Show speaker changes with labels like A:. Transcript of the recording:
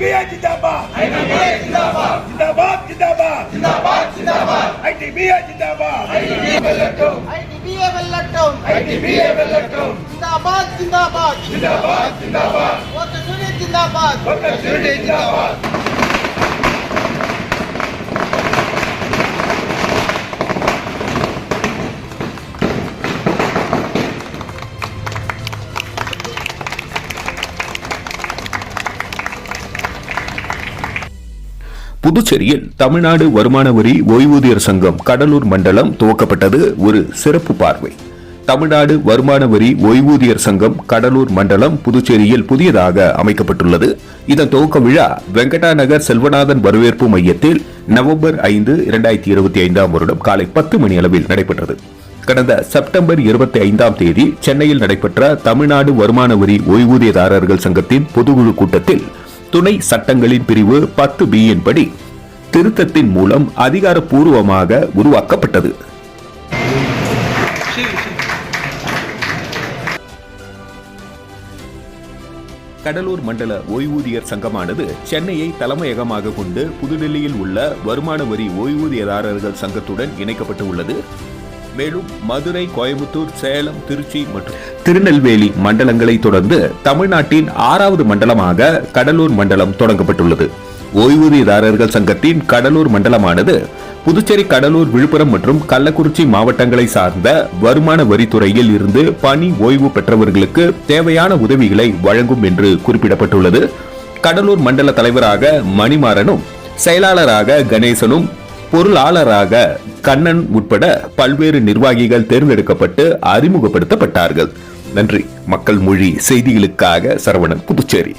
A: Aitimia Jindaba. Jindaba. Jindaba Jindaba. Jindaba
B: Jindaba. Jindaba.
A: Aitimia Velatto.
B: Aitimia Velatto.
A: Aitimia Velatto.
B: Jindaba Jindaba. Jindaba
A: Jindaba. Wakasuri Jindaba. Wakasuri Jindaba.
C: புதுச்சேரியில் தமிழ்நாடு வருமான வரி ஓய்வூதியர் சங்கம் கடலூர் மண்டலம் துவக்கப்பட்டது ஒரு சிறப்பு பார்வை. தமிழ்நாடு வருமான வரி ஓய்வூதியர் சங்கம் கடலூர் மண்டலம் புதுச்சேரியில் புதியதாக அமைக்கப்பட்டுள்ளது. இதன் துவக்க விழா வெங்கடா நகர் செல்வநாதன் வரவேற்பு மையத்தில் நவம்பர் ஐந்து இரண்டாயிரத்தி இருபத்தி ஐந்தாம் வருடம் காலை பத்து மணி அளவில் நடைபெற்றது. கடந்த செப்டம்பர் இருபத்தி ஐந்தாம் தேதி சென்னையில் நடைபெற்ற தமிழ்நாடு வருமான வரி ஓய்வூதியதாரர்கள் சங்கத்தின் பொதுக்குழு கூட்டத்தில் துணை சட்டங்களின் பிரிவு பத்து பி படி திருத்தத்தின் மூலம் அதிகாரப்பூர்வமாக உருவாக்கப்பட்டது. கடலூர் மண்டல ஓய்வூதியர் சங்கமானது சென்னையை தலைமையகமாக கொண்டு புதுடெல்லியில் உள்ள வருமான வரி ஓய்வூதியதாரர்கள் சங்கத்துடன் இணைக்கப்பட்டு உள்ளது. மேலும் மதுரை கோயம்புத்தூர் சேலம் திருச்சி மற்றும் திருநெல்வேலி மண்டலங்களை தொடர்ந்து தமிழ்நாட்டின் ஆறாவது மண்டலமாக கடலூர் மண்டலம் தொடங்கப்பட்டுள்ளது. ஓய்வூதியதாரர்கள் சங்கத்தின் கடலூர் மண்டலமானது புதுச்சேரி கடலூர் விழுப்புரம் மற்றும் கள்ளக்குறிச்சி மாவட்டங்களை சார்ந்த வருமான வரித்துறையில் இருந்து பணி ஓய்வு பெற்றவர்களுக்கு தேவையான உதவிகளை வழங்கும் என்று குறிப்பிடப்பட்டுள்ளது. கடலூர் மண்டல தலைவராக மணிமாறனும் செயலாளராக கணேசனும் பொருளாளராக கண்ணன் உட்பட பல்வேறு நிர்வாகிகள் தேர்ந்தெடுக்கப்பட்டு அறிமுகப்படுத்தப்பட்டார்கள். நன்றி. மக்கள் மொழி செய்திகளுக்காக சரவணன் புதுச்சேரி.